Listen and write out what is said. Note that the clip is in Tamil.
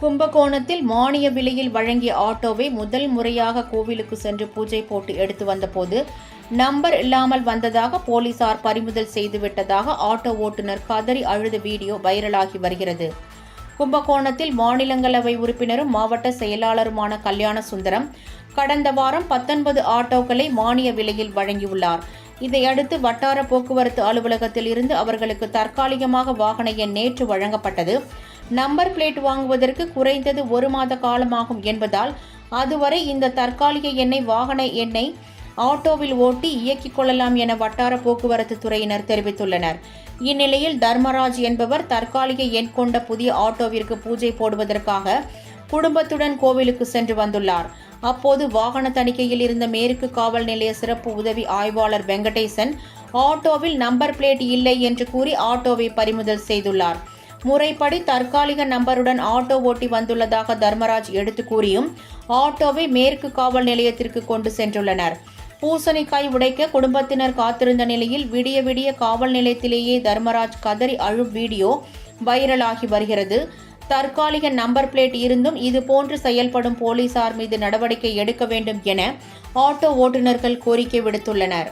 கும்பகோணத்தில் மானிய விலையில் வழங்கிய ஆட்டோவை முதல் முறையாக கோவிலுக்கு சென்று பூஜை போட்டு எடுத்து வந்தபோது நம்பர் இல்லாமல் வந்ததாக போலீசார் பறிமுதல் செய்துவிட்டதாக ஆட்டோ ஓட்டுநர் கதறி அழுத வீடியோ வைரலாகி வருகிறது. கும்பகோணத்தில் மாநிலங்களவை உறுப்பினரும் மாவட்ட செயலாளருமான கல்யாண சுந்தரம் கடந்த வாரம் பத்தொன்பது ஆட்டோக்களை மானிய விலையில் வழங்கியுள்ளார். இதையடுத்து வட்டார போக்குவரத்து அலுவலகத்தில் இருந்து அவர்களுக்கு தற்காலிகமாக வாகன எண் நேற்று வழங்கப்பட்டது. நம்பர் பிளேட் வாங்குவதற்கு குறைந்தது ஒரு மாத காலமாகும் என்பதால் அதுவரை இந்த தற்காலிக எண்ணை வாகன எண்ணை ஆட்டோவில் ஓட்டி இயக்கிக் கொள்ளலாம் என வட்டார போக்குவரத்து துறையினர் தெரிவித்துள்ளனர். இந்நிலையில் தர்மராஜ் என்பவர் தற்காலிக எண் கொண்ட புதிய ஆட்டோவிற்கு பூஜை போடுவதற்காக குடும்பத்துடன் கோவிலுக்கு சென்று வந்துள்ளார். அப்போது வாகன தணிக்கையில் இருந்த மேற்கு காவல் நிலைய சிறப்பு உதவி ஆய்வாளர் வெங்கடேசன் ஆட்டோவில் நம்பர் பிளேட் இல்லை என்று கூறி ஆட்டோவை பறிமுதல் செய்துள்ளார். முறைப்படி தற்காலிக நம்பருடன் ஆட்டோ ஓட்டி வந்துள்ளதாக தர்மராஜ் எடுத்து கூறியும் ஆட்டோவை மேற்கு காவல் நிலையத்திற்கு கொண்டு சென்றுள்ளனர். பூசணிக்காய் உடைக்க குடும்பத்தினர் காத்திருந்த நிலையில் விடிய விடிய காவல் நிலையத்திலேயே தர்மராஜ் கதறி அழும் வீடியோ வைரலாகி வருகிறது. தற்காலிக நம்பர் பிளேட் இருந்தும் இதுபோன்று செயல்படும் போலீசார் மீது நடவடிக்கை எடுக்க வேண்டும் என ஆட்டோ ஓட்டுநர்கள் கோரிக்கை விடுத்துள்ளனர்.